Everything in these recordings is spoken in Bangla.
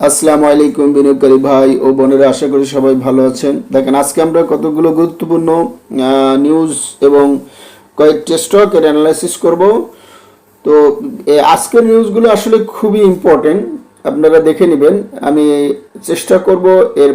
আসসালামু আলাইকুম বিনিয়োগকারী ভাই ও বোনেরা, আশা করি সবাই ভালো আছেন। দেখেন, আজকে আমরা কতগুলো গুরুত্বপূর্ণ নিউজ এবং কয়েকটি স্টকের অ্যানালাইসিস করব। তো আজকের নিউজগুলো আসলে খুবই ইম্পর্টেন্ট আপনারা দেখে নেবেন। আমি চেষ্টা করব এর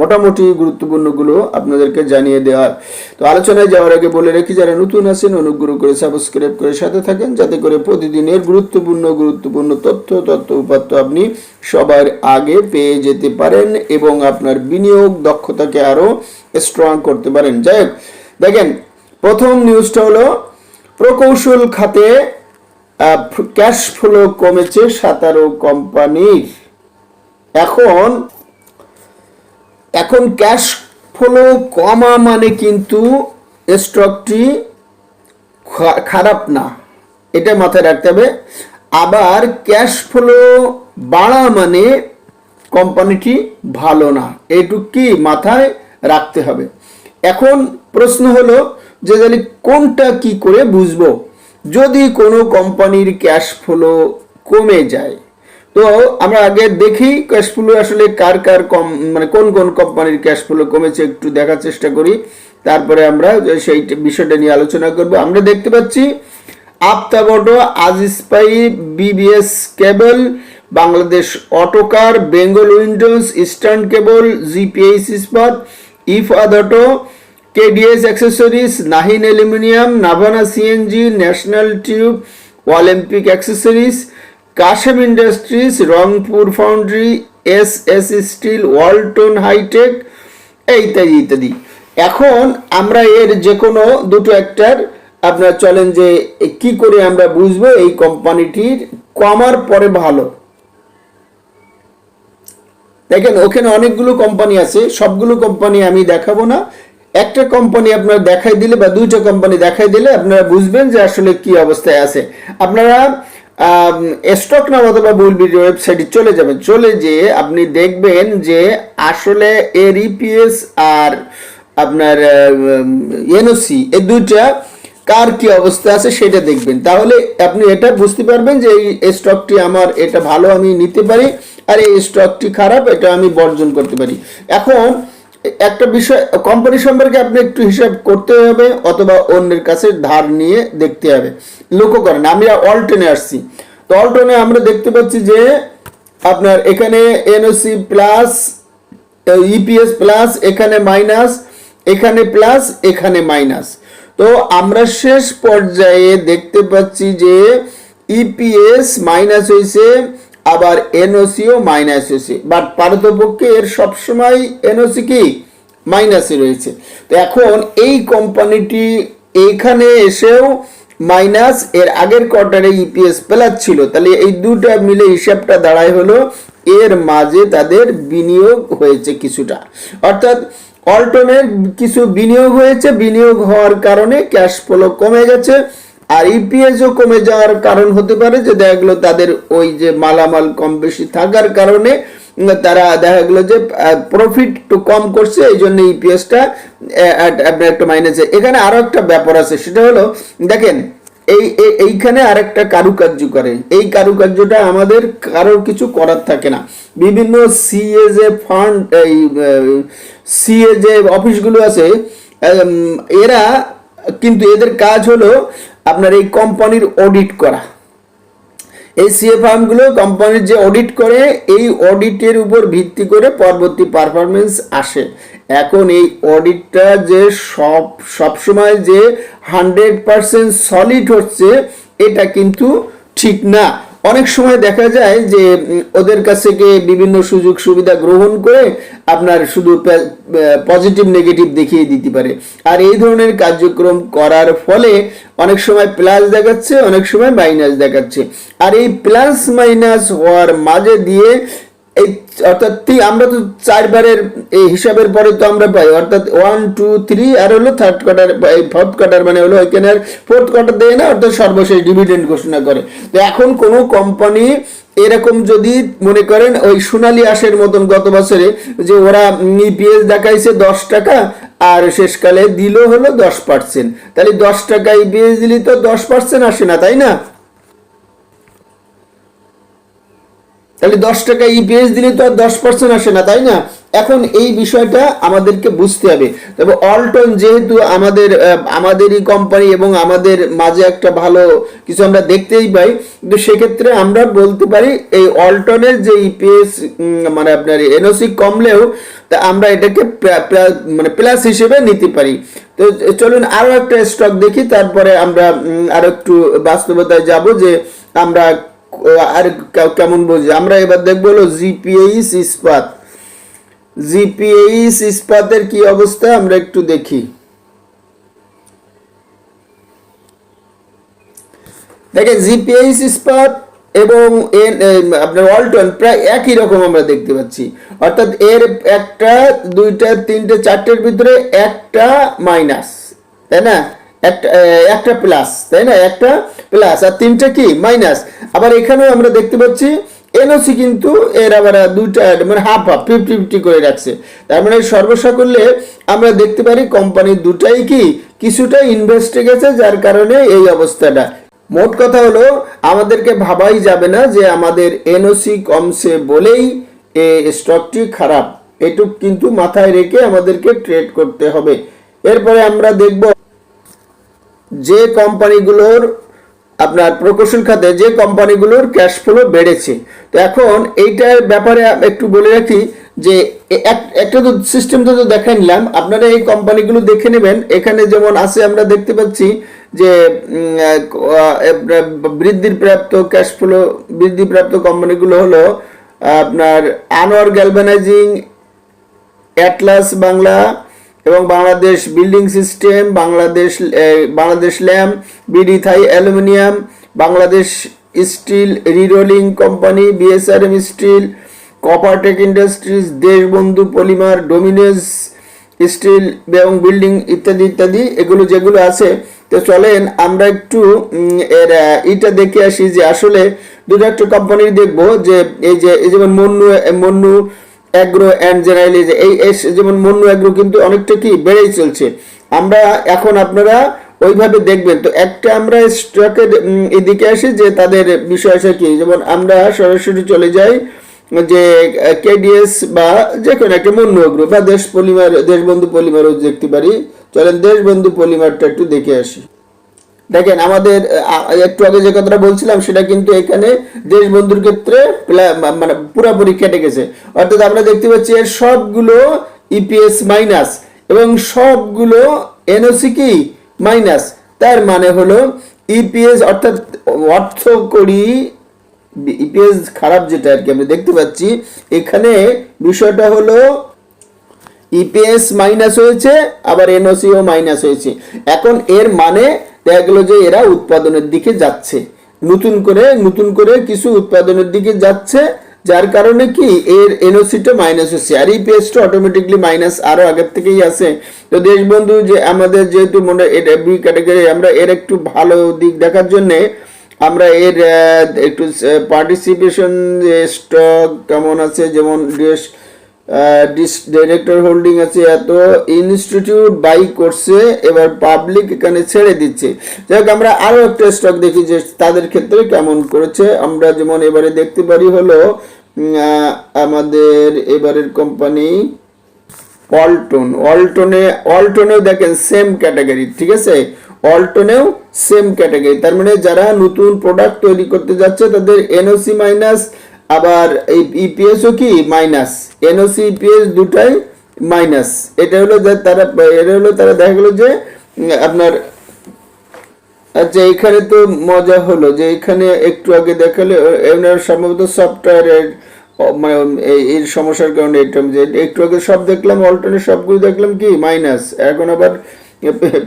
মোটামুটি গুরুত্বপূর্ণগুলো আপনাদেরকে জানিয়ে দেওয়ার। তো আলোচনায় যাওয়ার আগে বলে রেখি, যারা নতুন আছেন, অনুগ্রহ করে সাবস্ক্রাইব করে সাথে থাকেন, যাতে করে প্রতিদিনের গুরুত্বপূর্ণ গুরুত্বপূর্ণ তথ্য তথ্য উপাত্ত আপনি সবার আগে পেয়ে যেতে পারেন এবং আপনার বিনিয়োগ দক্ষতাকে আরও স্ট্রং করতে পারেন। যাই হোক, দেখেন, প্রথম নিউজটা হলো প্রকৌশল খাতে ক্যাশ ফ্লো কমেছে সাতারো কোম্পানির। এখন এখন ক্যাশ ফ্লো কমা মানে কিন্তু স্টকটি খারাপ না। এটা মাথায় রাখতে হবে। আবার ক্যাশ ফ্লো বাড়া মানে কোম্পানিটি ভালো না। এইটুক কি মাথায় রাখতে হবে। এখন প্রশ্ন হলো যে জানি কোনটা কি করে বুঝব? যদি কোনো কোম্পানির ক্যাশ ফ্লো কমে যায়, তো আমরা আগে দেখি ক্যাশ ফ্লো আসলে কার কার কম মানে কোন কোন কোম্পানির ক্যাশ ফ্লো কমেছে একটু দেখার চেষ্টা করি। তারপরে আমরা সেই বিষয়টা নিয়ে আলোচনা করব। আমরা দেখতে পাচ্ছি আফতাবটো আজিসপাই BBS cable, Bangladesh autocar, Bengal windows, eastern cable, GPH Ispat, if আদটো KDS accessories Nahee aluminium Navana CNG national tube Olympic accessories Kashem industries Rangpur foundry S S steel Walton hitech ইত্যাদি ইত্যাদি এখন আমরা এর যে কোনো দুটো একটার আপনার চলেন যে কি করে আমরা বুঝব এই কোম্পানিটির কমার পরে ভালো। দেখেন, ওখানে অনেকগুলো কোম্পানি আছে, সবগুলো কোম্পানি আমি দেখাবো না। একটা কোম্পানি আপনারা দেখাই দিলে বা দুইটা কোম্পানি দেখাই দিলে আপনারা বুঝবেন যে আসলে কি অবস্থায় আছে। আপনারা স্টক নাম অথবা বুলবির ওয়েবসাইটে চলে যাবেন। চলে যেয়ে আপনি দেখবেন যে আসলে এর ইপিএস আর আপনার এনওসি এই দুইটা কার কি অবস্থা আছে সেটা দেখবেন। তাহলে আপনি এটা বুঝতে পারবেন যে এই স্টকটি আমার, এটা ভালো আমি নিতে পারি আর এই স্টকটি খারাপ, এটা আমি বর্জন করতে পারি। এখন একটা বিষয় কোম্পানি সম্পর্কে আপনি একটু হিসাব করতে হবে অথবা অন্যের কাছে ধার নিয়ে দেখতে হবে। লক্ষ্য করেন, আমি অল্টেনে আসছি। তো অল্টনে আমরা দেখতে পাচ্ছি যে আপনার এখানে এনওসি প্লাস ইপিএস প্লাস এখানে মাইনাস এখানে প্লাস এখানে মাইনাস তো আমরা শেষ পর্যায়ে দেখতে পাচ্ছি যে ইপিএস মাইনাস হয়েছে আবার এনওসিও মাইনাস হয়েছে বাট পারতপক্ষে এর সবসময় এনওসি কি? মাইনাসে রয়েছে। তো এখন এই কোম্পানিটি এইখানে এসেও মাইনাস এর আগের কোয়ার্টারে ইপিএস প্লাস ছিল তাহলে এই দুটা মিলে হিসাবটা দাঁড়ায় হলো, এর মাঝে তাদের বিনিয়োগ হয়েছে কিছুটা। অর্থাৎ অল্টনের কিছু বিনিয়োগ হয়েছে, বিনিয়োগ হওয়ার কারণে ক্যাশ ফ্লো কমে গেছে। আর ইপিএসও কমে যাওয়ার কারণ হতে পারে যে দেখা গেলো তাদের ওই যে মালামাল কম বেশি থাকার কারণে তারা দেখা গেলো যে প্রফিট একটু কম করছে, এই জন্য ইপিএসটা একটা মাইনাসে এখানে আরও একটা ব্যাপার আছে, সেটা হলো, দেখেন, এই, এই- এইখানে আরেকটা কারুকার্য করে। এই কারুকার্যটা আমাদের কারোর কিছু করার থাকে না। বিভিন্ন সিএ যে ফান্ড এই সিএ যে অফিসগুলো আছে এরা, কিন্তু এদের কাজ হলো আপনার এই কোম্পানির অডিট করা। এই সিএ ফার্মগুলো কোম্পানির যে অডিট করে, এই অডিটের উপর ভিত্তি করে পরবর্তী পারফরমেন্স আসে। এখন এই অডিটটা যে সব সবসময় যে হান্ড্রেড পারসেন্ট সলিড হচ্ছে, এটা কিন্তু ঠিক না। অনেক সময় দেখা যায় যে ওদের কাছ থেকে বিভিন্ন সুযোগ সুবিধা গ্রহণ করে আপনার শুধু পজিটিভ নেগেটিভ দেখিয়ে দিতে পারে। আর এই ধরনের কার্যক্রম করার ফলে অনেক সময় প্লাস দেখাচ্ছে, অনেক সময় মাইনাস দেখাচ্ছে। আর এই প্লাস মাইনাস হওয়ার মাঝে দিয়ে এই অর্থাৎ আমরা তো চারবারের এই হিসাবের পরে তো আমরা পাই। অর্থাৎ ওয়ান টু থ্রি আর হলো থার্ড কোয়ার্টার ফোর্থ কোয়ার্টার মানে হলো আর ফোর্থ কোয়ার্টার দেয় না, অর্থাৎ সর্বশেষ ডিভিডেন্ড ঘোষণা করে। তো এখন কোনো কোম্পানি এরকম যদি মনে করেন ওই সোনালী আশের মতন গত বছরে যে ওরা ইপিএস দেখাইছে দশ টাকা, আর শেষকালে দিল হলো দশ পার্সেন্ট তাহলে দশ টাকা ইপিএস দিলে তো দশ পার্সেন্ট আসে না, তাই না? তাহলে দশ টাকা ইপিএস দিলে তো আর দশ পার্সেন্ট আসে না তাই না? এখন এই বিষয়টা আমাদেরকে বুঝতে হবে। তবে অল্টন যেহেতু আমাদের আমাদেরই কোম্পানি এবং আমাদের মাঝে একটা ভালো কিছু আমরা দেখতেই পাই কিন্তু সেক্ষেত্রে আমরা বলতে পারি এই অল্টনের যে ইপিএস মানে আপনার এনওসি কমলেও তা আমরা এটাকে মানে প্লাস হিসেবে নিতে পারি। তো চলুন আরও একটা স্টক দেখি তারপরে আমরা উম, আরও একটু বাস্তবতায় যাব যে আমরা আর কেমন বুঝি আমরা এবার দেখব হলো জিপিএইচ ইস্পাত। জিপিএইচ ইস্পাতের কি অবস্থা আমরা একটু দেখি। দেখেন জিপিএইচ ইস্পাত এবং এন- এ, আপনার ওয়ালটন প্রায় একই রকম আমরা দেখতে পাচ্ছি। অর্থাৎ এর একটা দুইটা তিনটে চারটের ভিতরে একটা মাইনাস তাই না? একটা প্লাস তাই না? একটা প্লাস আর তিনটা কি? মাইনাস আবার এখানেও আমরা দেখতে পাচ্ছি এনওসি কিন্তু এর আবার দুইটা মানে হাফ হাফ ফিফটি ফিফটি করে রাখছে। তার মানে সর্বসাকল্যে আমরা দেখতে পারি কোম্পানির দুটাই কি, কিছুটা ইনভেস্টে গেছে, যার কারণে এই অবস্থাটা। মোট কথা হলো, আমাদেরকে ভাবাই যাবে না যে আমাদের এনওসি কমছে বলেই এ স্টকটি খারাপ। এটুক কিন্তু মাথায় রেখে আমাদেরকে ট্রেড করতে হবে। এরপরে আমরা দেখব যে কোম্পানিগুলোর আপনার প্রকৌশল খাতে যে কোম্পানিগুলোর ক্যাশ ফ্লো বেড়েছে। তো এখন এইটার ব্যাপারে একটু বলে রাখি যে এক- একটা তো সিস্টেম তো দেখে নিলাম। আপনারা এই কোম্পানিগুলো দেখে নেবেন। এখানে যেমন আছে, আমরা দেখতে পাচ্ছি যে বৃদ্ধির প্রাপ্ত ক্যাশ ফ্লো বৃদ্ধিপ্রাপ্ত কোম্পানিগুলো হলো আপনার আনোয়ার গ্যালভানাইজিং অ্যাটলাস বাংলা এবং Bangladesh building system, Bangladesh Bangladesh lamp, BD Thai aluminium, Bangladesh steel rerolling company, BSRM steel coppertech industries, Deshbandhu polymer Dominage steel এবং বিল্ডিং ইত্যাদি ইত্যাদি, এগুলো যেগুলো আছে। তো চলেন আমরা একটু এর ইটা দেখে আসি যে আসলে দুটো একটা কোম্পানির দেখব যে এই যে, এই যেমন Mannu Mannu agro and generally এই যেমন মন্নু অ্যাগ্রো কিন্তু অনেকটা কি বেড়েই চলছে। আমরা এখন আপনারা ওইভাবে দেখবেন। তো একটা আমরা স্টকের এদিকে আসি যে তাদের বিষয়টা কি? যেমন আমরা সরাসরি চলে যাই যে কেডিএস বা যে কোনো একটা মন্নু অ্যাগ্রো বা দেশ পলিমার, দেশবন্ধু পলিমারও দেখতে পারি। চলেন দেশবন্ধু পলিমারটা একটু দেখে আসি। দেখেন, আমাদের একটু আগে যে কথাটা বলছিলাম, সেটা কিন্তু এখানে দেশবন্ধুর ক্ষেত্রে মানে পুরোপুরি কেটে গেছে। অর্থাৎ আমরা দেখতে পাচ্ছি এর সবগুলো ইপিএস মাইনাস এবং সবগুলো এনওসি কি? মাইনাস তার মানে হলো ইপিএস অর্থাৎ অর্থ করি ইপিএস খারাপ যেটা আর কি, আমরা দেখতে পাচ্ছি, এখানে বিষয়টা হলো ইপিএস মাইনাস হয়েছে, আবার এনওসিও মাইনাস হয়েছে। এখন এর মানে দেখা গেল যে এরা উৎপাদনের দিকে যাচ্ছে। নতুন করে নতুন করে কিছু উৎপাদনের দিকে যাচ্ছে, যার কারণে কি এর এনওসিটা মাইনাস হচ্ছে। আর ইপিএসটা অটোমেটিকলি মাইনাস আরও আগের থেকেই আছে। তো দেশবন্ধু, যে আমাদের যেহেতু মনে এটা বি ক্যাটাগরি আমরা এর একটু ভালো দিক দেখার জন্যে আমরা এর একটু পার্টিসিপেশন স্টক কেমন আছে, যেমন ডিরেক্টর হোল্ডিং আছে এত ইনস্টিটিউট বাই করছে, এবার পাবলিক এখানে ছেড়ে দিচ্ছে। যাই হোক, আমরা আরও একটা স্টক দেখি যে তাদের ক্ষেত্রে কেমন করেছে। আমরা যেমন এবারে দেখতে পারি হলো আমাদের এবারের কোম্পানি অল্টন অল্টনে অল্টনেও দেখেন সেম ক্যাটাগরি ঠিক আছে? অল্টনেও সেম ক্যাটাগরি তার মানে যারা নতুন প্রোডাক্ট তৈরি করতে যাচ্ছে, তাদের এনওসি মাইনাস আবার এই ইপিএসও কি? মাইনাস। এনওসি ইপিএস দুটাই মাইনাস। এটা হলো যে তারা, এটা হলো তারা দেখা গেলো যে আপনার আচ্ছা এখানে তো মজা হলো যে এখানে একটু আগে দেখালে, এনার সম্ভবত সফটওয়্যারের মানে এর সমস্যার কারণে এটা, যে একটু আগে সব দেখলাম অল্টনের সবগুলো দেখলাম কি? মাইনাস। এখন আবার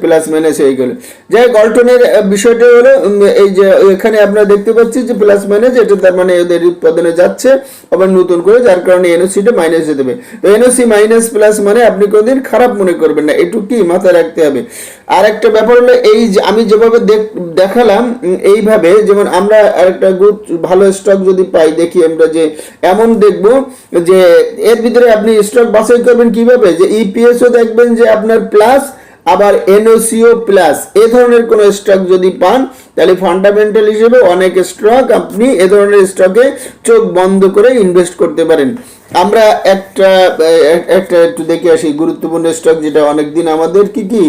প্লাস মাইনাস হয়ে গেল। যাই হোক অল্টনের বিষয়টা হলো এই যে, এখানে আপনারা দেখতে পাচ্ছি যে প্লাস মাইনাস, এটা তার মানে ওদের উৎপাদনে যাচ্ছে, আবার নতুন করে, যার কারণে এনওসিটা মাইনাস হয়ে দেবে তো এনওসি মাইনাস প্লাস মানে আপনি কোনোদিন খারাপ মনে করবেন না এটুকু কি মাথায় রাখতে হবে। আর একটা ব্যাপার হলো, এই যে, আমি যেভাবে দেখ- দেখালাম এইভাবে, যেমন আমরা আরেকটা গুড ভালো স্টক যদি পাই, দেখি আমরা যে, এমন দেখব যে, এর ভিতরে আপনি স্টক বাছাই করবেন কীভাবে? যে ইপিএসও দেখবেন যে আপনার প্লাস আবার এনওসিও প্লাস এ ধরনের কোনো স্টক যদি পান, তাহলে ফান্ডামেন্টাল হিসেবে অনেক স্টক আপনি এ ধরনের স্টকে চোখ বন্ধ করে ইনভেস্ট করতে পারেন। আমরা একটা একটা একটু দেখে আসি, গুরুত্বপূর্ণ স্টক যেটা অনেকদিন আমাদের কি কি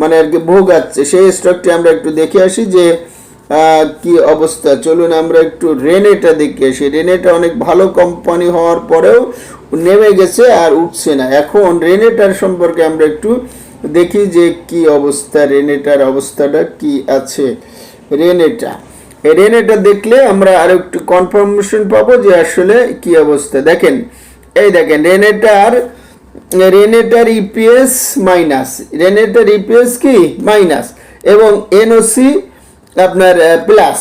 মানে আর কি ভোগাচ্ছে সেই স্টকটি আমরা একটু দেখে আসি যে কি অবস্থা। চলুন আমরা একটু রেনেটা দেখে আসি। রেনেটা অনেক ভালো কোম্পানি হওয়ার পরেও নেমে গেছে আর উঠছে না। এখন রেনেটার সম্পর্কে আমরা একটু দেখি যে কি অবস্থা, রেনেটার অবস্থাটা কি আছে। রেনেটা রেনেটা দেখলে আমরা আর একটু কনফার্মেশন পাবো যে আসলে কি অবস্থা। দেখেন, এই দেখেন, Renata Renata EPS minus Renata EPS কি? মাইনাস এবং এনওসি আপনার প্লাস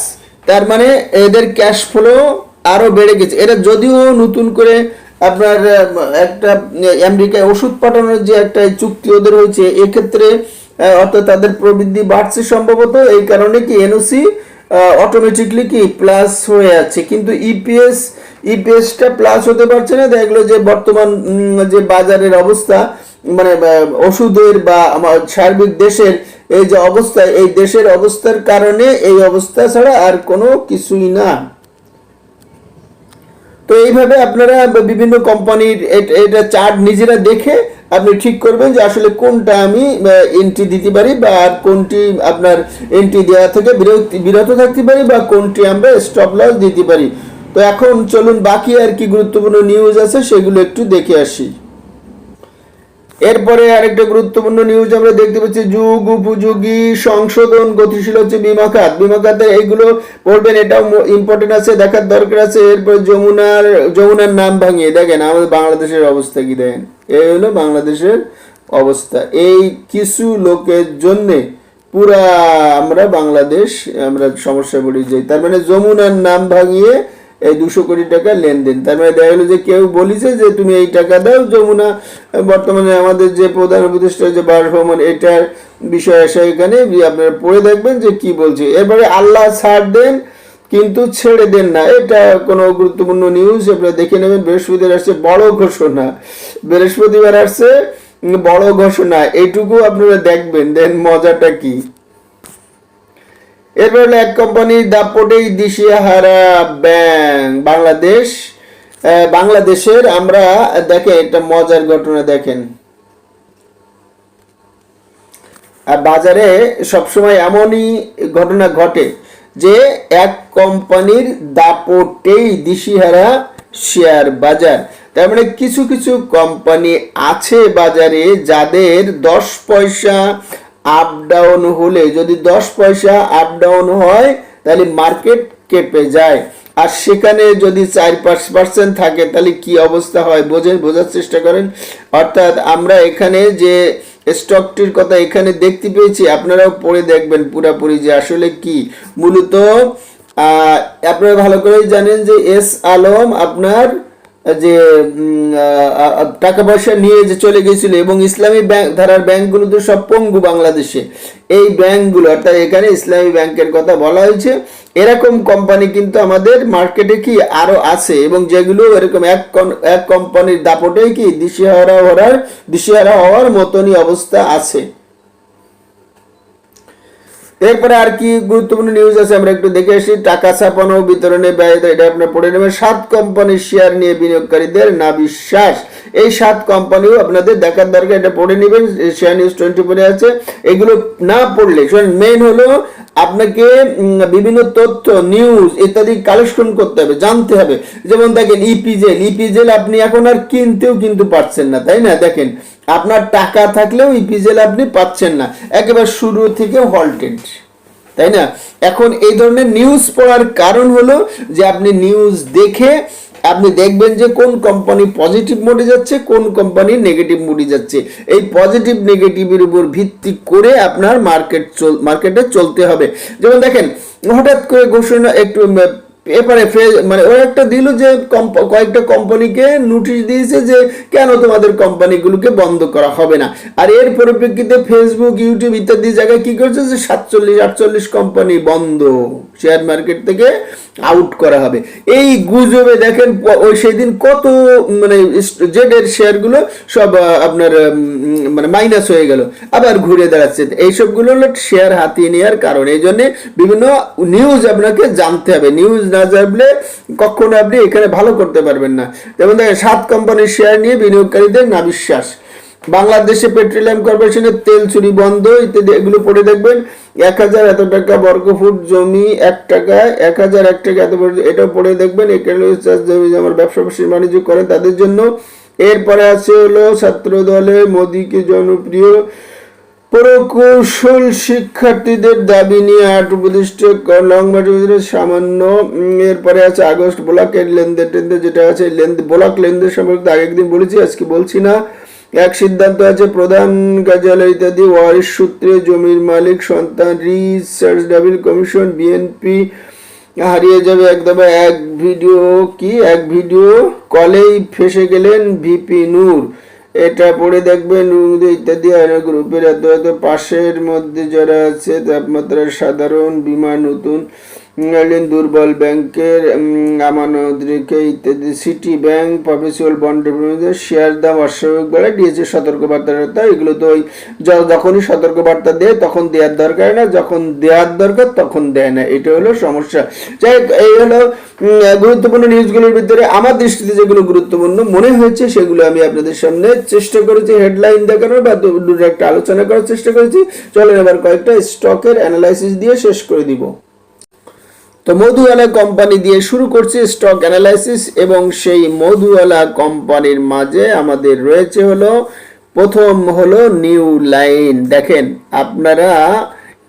তার মানে এদের ক্যাশ ফ্লো আরও বেড়ে গেছে। এরা যদিও নতুন করে আপনার একটা আমেরিকায় ওষুধ পাঠানোর যে একটা চুক্তি ওদের হয়েছে, এক্ষেত্রে অর্থাৎ তাদের প্রবৃদ্ধি বাড়ছে সম্ভবত, এই কারণে কি এনওসি অটোমেটিকলি কি প্লাস হয়ে যাচ্ছে। কিন্তু ইপিএস ইপিএসটা প্লাস হতে পারছে না, দেখল যে বর্তমান যে বাজারের অবস্থা মানে ওষুধের বা আমার সার্বিক দেশের এই যে অবস্থা, এই দেশের অবস্থার কারণে এই অবস্থা ছাড়া আর কোনো কিছুই না। তো এইভাবে আপনারা বিভিন্ন কোম্পানির এট- চার্ট নিজেরা দেখে আপনি ঠিক করবেন যে আসলে কোনটা আমি এন্ট্রি দিতে পারি বা কোনটি আপনার এন্ট্রি দেওয়া থেকে বিরতি বিরত থাকতে পারি বা কোনটি আমরা স্টপ লস দিতে পারি। তো এখন চলুন বাকি আর কি গুরুত্বপূর্ণ নিউজ আছে সেগুলো একটু দেখে আসি। এরপরে আরেকটা গুরুত্বপূর্ণ নিউজ আমরা দেখতে পাচ্ছি, যুগ উপযোগী সংশোধন গতিশীল হচ্ছে বিমা খাত। বিমা খাতে এইগুলো পড়বেন, এটাও ইম্পর্টেন্ট আছে, দেখার দরকার আছে। এরপরে যমুনার যমুনার নাম ভাঙিয়ে, দেখেন আমাদের বাংলাদেশের অবস্থা কি, দেখেন। এই হলো বাংলাদেশের অবস্থা। এই কিছু লোকের জন্যে পুরা আমরা বাংলাদেশ, আমরা সমস্যায় পড়ে যাই তার মানে যমুনার নাম ভাঙিয়ে এই দুশো কোটি টাকা লেনদেন। তার মানে দেখা গেলো যে কেউ বলিছে যে তুমি এই টাকা দাও, যমুনা, বর্তমানে আমাদের যে প্রধান উপদেষ্টা যে বাসভবন এটার বিষয় আসে এখানে আপনারা পড়ে দেখবেন যে কি বলছে। এবারে আল্লাহ ছাড় দেন, কিন্তু ছেড়ে দেন না। এটা কোনো গুরুত্বপূর্ণ নিউজ আপনারা দেখে নেবেন। বৃহস্পতিবার আসছে বড় ঘোষণা। বৃহস্পতিবার আসছে বড় ঘোষণা। এইটুকু আপনারা দেখবেন, দেন মজাটা কি? এরপর এক কোম্পানির দাপটেই দিশেহারা ব্যাংক বাংলাদেশ। বাংলাদেশের আমরা, দেখেন, একটা মজার ঘটনা দেখেন। বাজারে সবসময় এমনই ঘটনা ঘটে যে এক কোম্পানির দাপটেই দিশিহারা শেয়ার বাজার। তার মানে কিছু কিছু কোম্পানি আছে বাজারে যাদের দশ পয়সা আপ ডাউন হলে যদি দশ পয়সা আপ ডাউন হয়, তাহলে মার্কেট কেঁপে যায়। আর সেখানে যদি চার, পাঁচ পার্সেন্ট থাকে, তাহলে কি অবস্থা হয়? বোঝেন, বোঝার চেষ্টা করেন। অর্থাৎ আমরা এখানে যে স্টকটির কথা এখানে দেখতে পেয়েছি, আপনারাও পড়ে দেখবেন পুরাপুরি যে আসলে কি। মূলত আপনারা ভালো করেই জানেন যে এস আলম আপনার যে টাকা পয়সা নিয়ে যে চলে গেছিল এবং ইসলামী ব্যাংক, ধারার ব্যাংকগুলো তো সব পঙ্গু বাংলাদেশে। এই ব্যাংকগুলো, অর্থাৎ এখানে ইসলামী ব্যাংকের কথা বলা হয়েছে, এরকম কোম্পানি কিন্তু আমাদের মার্কেটে কি আরও আছে এবং যেগুলো এরকম এক এক কোম্পানির দাপটেই কি দিশেহারা হওয়ার দিশেহারা হওয়ার মতনই অবস্থা আছে। এরপরে আর কি গুরুত্বপূর্ণ নিউজ আছে, আমরা একটু দেখে আসি। টাকা ছাপানো, বিতরণে ব্যয় এটা আপনার পড়ে নেবেন। সাত কোম্পানির শেয়ার নিয়ে বিনিয়োগকারীদের না বিশ্বাস এই সাত কোম্পানিও আপনাদের দেখার দরকার, এটা পড়ে নেবেন। শেয়ার নিউজ টোয়েন্টি পরে আছে। এগুলো না পড়লে মেইন হলো আপনাকে বিভিন্ন তথ্য নিউজ ইত্যাদি কালেকশন করতে হবে, জানতে হবে। যেমন দেখেন ইপিজেল ইপিজেল আপনি এখন আর কিনতেও কিন্তু পারছেন না, তাই না? দেখেন আপনার টাকা থাকলেও ইপিজেল আপনি পাচ্ছেন না। একেবারে শুরু থেকে হল্টেড তাই না? এখন এই ধরনের নিউজ পড়ার কারণ হলো যে আপনি নিউজ দেখে আপনি দেখবেন যে কোন কোম্পানি পজিটিভ মোডে যাচ্ছে, কোন কোম্পানি নেগেটিভ মোডে যাচ্ছে। এই পজিটিভ নেগেটিভের উপর ভিত্তি করে আপনার মার্কেট চল মার্কেটে চলতে হবে। যেমন দেখেন, হঠাৎ করে ঘোষণা একটু পেপারে মানে ও একটা দিল যে কয়েকটা কোম্পানিকে নোটিশ দিয়েছে যে কেন তোমাদের কোম্পানিগুলোকে বন্ধ করা হবে না। আর এর পরিপ্রেক্ষিতে ফেসবুক ইউটিউব ইত্যাদি জায়গায় কি করছে যে সাতচল্লিশ, আটচল্লিশ কোম্পানি বন্ধ শেয়ার মার্কেট থেকে আউট করা হবে। এই গুজবে দেখেন ওই সেদিন কত মানে জেডের শেয়ারগুলো সব আপনার মানে মাইনাস হয়ে গেল। আবার ঘুরে দাঁড়াচ্ছে। এইসবগুলো হলো শেয়ার হাতিয়ে নেওয়ার কারণ। এই জন্যে বিভিন্ন নিউজ আপনাকে জানতে হবে। নিউজ না জানলে কখনো আপনি এখানে ভালো করতে পারবেন না। যেমন দেখেন, সাত কোম্পানির শেয়ার নিয়ে বিনিয়োগকারীদের না বিশ্বাস বাংলাদেশে পেট্রোলিয়াম কর্পোরেশনের তেল চুরি বন্ধ, ইত্যাদি, এগুলো পড়ে দেখবেন। এক হাজার এত টাকা বর্গ ফুট জমি, এক টাকায় এক হাজার, এক টাকা এত এটাও পড়ে দেখবেন। এখানে জমি আমার ব্যবসা বাণিজ্য করে তাদের জন্য। এরপরে আছে হলো ছাত্র দলে মোদীকে জনপ্রিয় প্রকৌশল শিক্ষার্থীদের দাবি নিয়ে আট উপদিষ্ট লংমাটির সামান্য উম, এরপরে আছে আগস্ট ব্লকের লেনদেন টেনদেন যেটা আছে লেনদেন ব্লক লেনদেন সম্পর্কে আগে একদিন বলেছি আজকে বলছি না। এক সিদ্ধান্ত আছে প্রধান কার্যালয় ইত্যাদি ওয়ারিশ সূত্রে জমির মালিক সন্তান রিসার্চ ডাবিল কমিশন বিএনপি হারিয়ে যাবে একদম এক ভিডিও কি? এক ভিডিও কলেই ফেসে গেলেন ভিপি নূর। এটা পড়ে দেখবেন ইত্যাদি আরও গ্রুপের এত এত পাশের মধ্যে যারা আছে তাপমাত্রা সাধারণ বিমা নতুন এলেন দুর্বল ব্যাংকের আমানত ইত্যাদি। City bank perpetual bond share দাম অস্বাভাবিক বেড়ে দিয়েছে সতর্কবার্তা এগুলো তো ওই যখনই সতর্কবার্তা দেয় তখন দেওয়ার দরকার না, যখন দেওয়ার দরকার তখন দেয় না। এটা হলো সমস্যা। যাই এই হলো গুরুত্বপূর্ণ নিউজগুলোর ভিতরে আমার দৃষ্টিতে যেগুলো গুরুত্বপূর্ণ মনে হয়েছে, সেগুলো আমি আপনাদের সামনে চেষ্টা করেছি হেডলাইন দেখানোর বা দুটো একটা আলোচনা করার চেষ্টা করেছি। চলেন এবার কয়েকটা স্টকের অ্যানালাইসিস দিয়ে শেষ করে দিব। তো মধুওয়ালা কোম্পানি দিয়ে শুরু করছি স্টক অ্যানালাইসিস এবং সেই মধুওয়ালা কোম্পানির মাঝে আমাদের রয়েছে হলো, প্রথম হলো নিউ লাইন দেখেন, আপনারা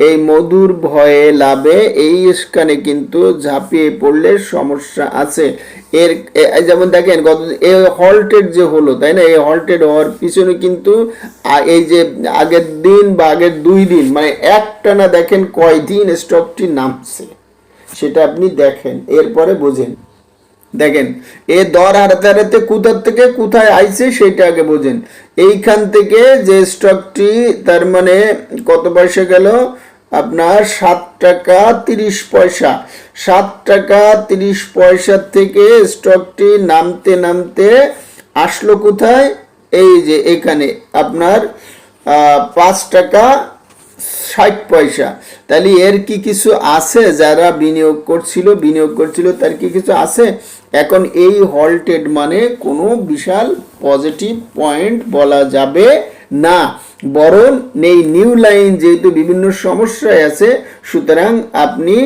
এই মধুর ভয়ে লাভে এই স্কানে কিন্তু ঝাঁপিয়ে পড়লে সমস্যা আছে। এর যেমন দেখেন, গত এই হল্টেড যে হলো, তাই না? এই হল্টেড হওয়ার পিছনে কিন্তু এই যে আগের দিন বা আগের দুই দিন মানে একটানা দেখেন কয় দিন স্টকটি নামছে। সেটা আপনি দেখেন, এরপরে বোঝেন। দেখেন, এ দর হারাতে হারাতে কোথার থেকে কোথায় আইছে সেটা আগে বোঝেন। এইখান থেকে যে স্টকটি, তার মানে কত পয়সা গেল? আপনার সাত টাকা তিরিশ পয়সা। সাত টাকা তিরিশ পয়সা থেকে স্টকটি নামতে নামতে আসলো কোথায়? এই যে এখানে, আপনার পাঁচ টাকা ষাট পয়সা। তাহলে এর কি কিছু আছে? যারা বিনিয়োগ করছিল বিনিয়োগ করছিল, তার কি কিছু আছে? এখন এই হল্টেড মানে কোনো বিশাল পজিটিভ পয়েন্ট বলা যাবে না। বরং এই নিউ লাইন যেহেতু বিভিন্ন সমস্যায় আছে, সুতরাং আপনি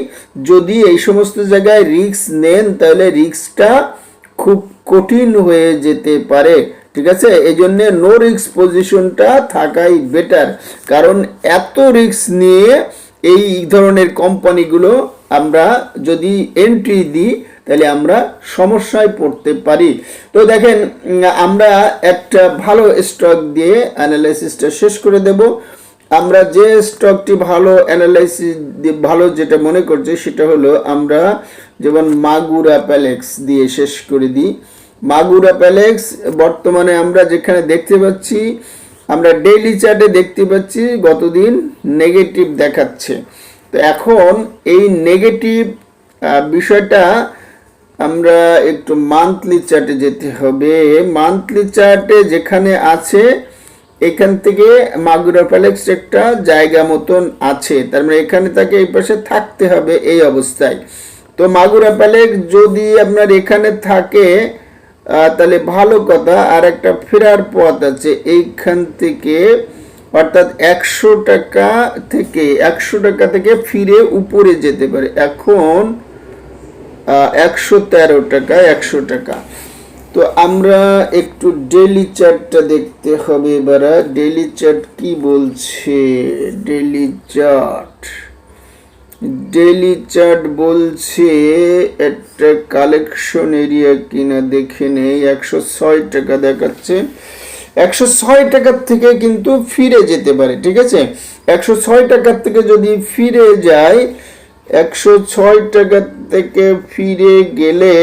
যদি এই সমস্ত জায়গায় রিস্ক নেন, তাহলে রিস্কটা খুব কঠিন হয়ে যেতে পারে। ঠিক আছে? এই জন্য নো রিস্ক পজিশনটা থাকাই বেটার কারণ এত রিস্ক নিয়ে এই ধরনের কোম্পানিগুলো আমরা যদি এন্ট্রি দিই, তাহলে আমরা সমস্যায় পড়তে পারি। তো দেখেন আমরা একটা ভালো স্টক দিয়ে অ্যানালাইসিসটা শেষ করে দেব। আমরা যে স্টকটি ভালো অ্যানালাইসিস ভালো যেটা মনে করছি, সেটা হলো আমরা যেমন মাগুরা প্যালেক্স দিয়ে শেষ করে দিই। মাগুরা প্যালেক্স বর্তমানে আমরা যেখানে দেখতে পাচ্ছি, আমরা ডেইলি চার্টে দেখতে পাচ্ছি, গতদিন নেগেটিভ দেখাচ্ছে। তো এখন এই নেগেটিভ বিষয়টা আমরা একটু মান্থলি চার্টে যেতে হবে। মান্থলি চার্টে যেখানে আছে, এখান থেকে মাগুরা প্যালেক্স একটা জায়গা মতন আছে। তার মানে এখানে তাকে এই পাশে থাকতে হবে এই অবস্থায়। তো মাগুরা প্যালেক্স যদি আপনার এখানে থাকে তাহলে ভালো কথা আর একটা ফেরার পথ আছে, এইখান থেকে, অর্থাৎ একশো টাকা থেকে, একশো টাকা থেকে ফিরে উপরে যেতে পারে। এখন একশো তেরো টাকা, একশো টাকা। তো আমরা একটু ডেলি চার্টটা দেখতে হবে এবার। ডেলি চার্ট কি বলছে? ডেলি চার্ট ডেলি চার্ট বলছে, একটা কালেকশন এরিয়া কিনা দেখে নেই, একশো ছয় টাকা দেখাচ্ছে। একশো ছয় টাকার থেকে কিন্তু ফিরে যেতে পারে, ঠিক আছে? একশো ছয় টাকার থেকে যদি ফিরে যায়, একশো ছয় টাকা থেকে ফিরে গেলে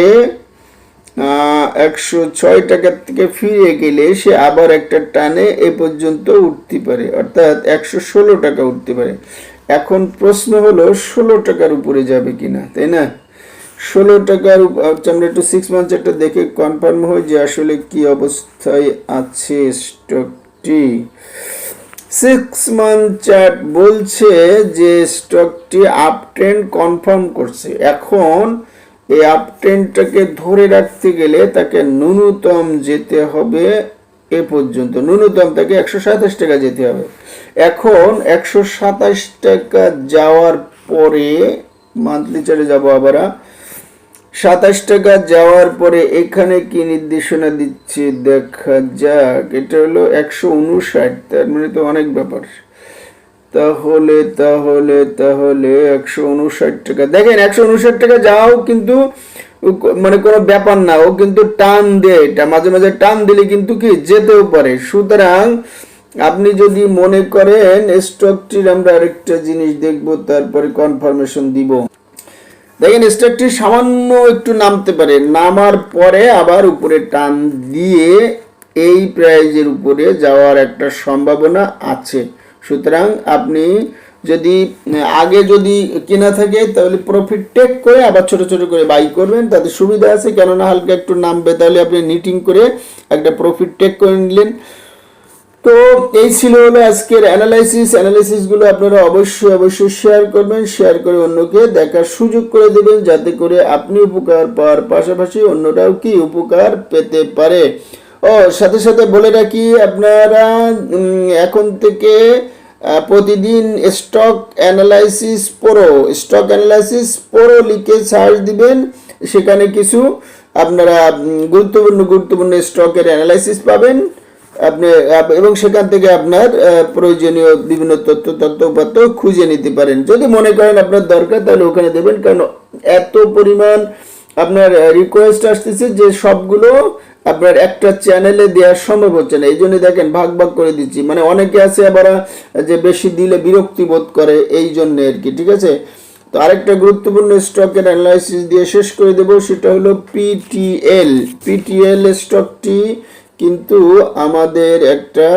একশো ছয় টাকার থেকে ফিরে গেলে সে আবার একটা টানে এ পর্যন্ত উঠতে পারে, অর্থাৎ একশো ষোলো টাকা উঠতে পারে। এখন প্রশ্ন হলো ষোলো টাকার উপরে যাবে কিনা তাই না? ষোলো টাকার আচ্ছা, আমরা একটু সিক্স মান্থ একটা দেখে কনফার্ম হই যে আসলে কি অবস্থায় আছে স্টকটি সিক্স মান্থ চার্ট বলছে যে স্টকটি আপ ট্রেন্ড কনফার্ম করছে। এখন এই আপ ট্রেন্ডটাকে ধরে রাখতে গেলে তাকে ন্যূনতম যেতে হবে এ পর্যন্ত। ন্যূনতম তাকে একশো সাতাশ টাকা যেতে হবে। এখন একশো সাতাশ টাকা যাওয়ার পরে মান্থলি চার্টে যাব আবার। সাতাশ টাকা যাওয়ার পরে এখানে কি নির্দেশনা দিচ্ছে? দেখা যাক। এটা হলো একশো উনষাট, তার মানে তো অনেক ব্যাপার। তাহলে তাহলে তাহলে একশো উনষাট টাকা। দেখেন, একশো উনষাট টাকা যাও কিন্তু মানে কোনো ব্যাপার না। ও কিন্তু টান দেয়। এটা মাঝে মাঝে টান দিলে কিন্তু কি? যেতেও পারে। সুতরাং আপনি যদি মনে করেন স্টকটির আমরা আরেকটা জিনিস দেখব, তারপরে কনফার্মেশন দিব। দেখেন স্টকটি সামান্য একটু নামতে পারে। নামার পরে আবার উপরে টান দিয়ে এই প্রাইজের উপরে যাওয়ার একটা সম্ভাবনা আছে। সুতরাং আপনি যদি, আগে যদি কেনা থাকে, তাহলে প্রফিট টেক করে আবার ছোট ছোট করে বাই করবেন, তাতে সুবিধা আছে। কেননা হালকা একটু নামবে, তাহলে আপনি নিটিং করে একটা প্রফিট টেক করে নিলেন। তো এই ছিল হলো আজকের অ্যানালাইসিস অ্যানালাইসিসগুলো আপনারা অবশ্যই অবশ্যই শেয়ার করবেন শেয়ার করে অন্যকে দেখার সুযোগ করে দেবেন যাতে করে আপনি উপকার পাওয়ার পাশাপাশি অন্যরাও কি উপকার পেতে পারে। ও, সাথে সাথে বলে রাখি, আপনারা এখন থেকে প্রতিদিন stock analysis pro stock analysis pro লিখে সার্চ দিবেন। সেখানে কিছু আপনারা গুরুত্বপূর্ণ গুরুত্বপূর্ণ স্টকের অ্যানালাইসিস পাবেন। আপনি এবং সেখান থেকে আপনার প্রয়োজনীয় বিভিন্ন তথ্য, তথ্যপত্র খুঁজে নিতে পারেন। যদি মনে করেন আপনার দরকার, তাহলে ওখানে দেবেন, কারণ এত পরিমাণ আপনার রিকোয়েস্ট আসতেছে যে সবগুলো আপনার একটা চ্যানেলে দেওয়া সম্ভব হচ্ছে না। এই জন্য দেখেন, ভাগ ভাগ করে দিচ্ছি। মানে অনেকে আছে আবার যে বেশি দিলে বিরক্তি বোধ করে, এই জন্য আর কি, ঠিক আছে? তো আরেকটা গুরুত্বপূর্ণ স্টকের অ্যানালাইসিস দিয়ে শেষ করে দেব, সেটা হলো পিটিএল পিটিএল স্টকটি কিন্তু আমাদের একটা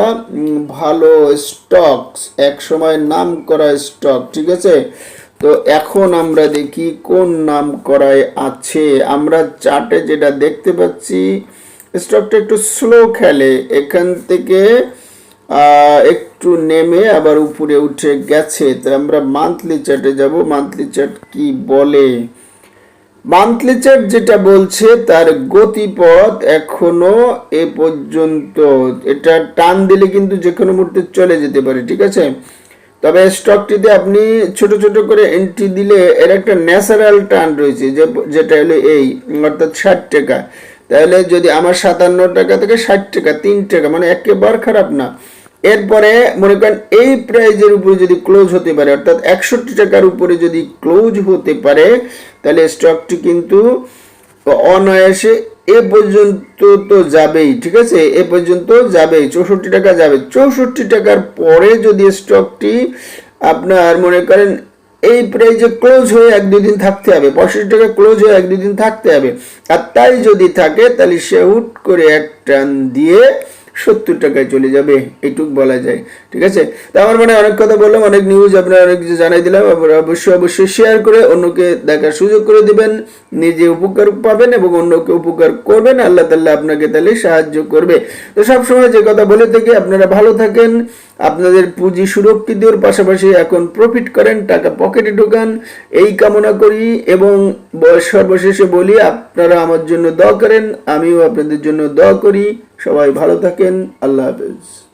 ভালো স্টকস এক সময় নাম করা স্টক, ঠিক আছে? তো এখন আমরা দেখি কোন নাম করায় আছে। আমরা চার্টে যেটা দেখতে পাচ্ছি, স্টকটা একটু স্লো খেলে। এখান থেকে একটু নেমে আবার উপরে উঠে গেছে। তো আমরা মান্থলি চার্টে যাব। মান্থলি চার্ট কি বলে? মান্থলি চার্ট যেটা বলছে, তার গতিপথ এখনও এ পর্যন্ত, এটা টান দিলে কিন্তু যে কোনো মুহূর্তে চলে যেতে পারে, ঠিক আছে? তবে স্টকটিতে আপনি ছোট ছোট করে এন্ট্রি দিলে এর একটা ন্যাচারাল টান রয়েছে যেটা হলো এই, অর্থাৎ ষাট টাকা। তাহলে যদি আমার সাতান্ন টাকা থেকে ষাট টাকা, তিন টাকা মানে একেবারে খারাপ না। এরপরে মনে করেন এই প্রাইজের উপরে যদি ক্লোজ হতে পারে, অর্থাৎ একষট্টি টাকার উপরে যদি ক্লোজ হতে পারে, তাহলে স্টকটি কিন্তু অনায়াসে এ পর্যন্ত তো যাবেই, ঠিক আছে? এ পর্যন্ত যাবেই, চৌষট্টি টাকা যাবে। চৌষট্টি টাকার পরে যদি স্টকটি আপনার মনে করেন এই প্রাইজে ক্লোজ হয়ে এক দুই দিন থাকতে হবে, পঁয়ষট্টি টাকা ক্লোজ হয়ে এক দুই দিন থাকতে হবে। আর তাই যদি থাকে, তাহলে সে হুট করে এক টান দিয়ে সত্তর টাকায় চলে যাবে এইটুক বলা যায়, ঠিক আছে? তো আমার মানে অনেক কথা বললাম, অনেক নিউজ আপনারা অনেক কিছু জানাই দিলাম, আপনারা অবশ্যই অবশ্যই শেয়ার করে অন্যকে দেখার সুযোগ করে দিবেন, নিজে উপকার পাবেন এবং অন্যকে উপকার করবেন, আল্লাহ তাল্লাহ আপনাকে তাহলে সাহায্য করবে। তো সবসময় যে কথা বলে থেকে, আপনারা ভালো থাকেন, আপনাদের পুঁজি সুরক্ষিতর পাশাপাশি এখন প্রফিট করেন, টাকা পকেটে ঢোকান, এই কামনা করি এবং সর্বশেষে বলি, আপনারা আমার জন্য দোয়া করেন, আমিও আপনাদের জন্য দোয়া করি, সবাই ভালো থাকেন। আল্লাহ হাফেজ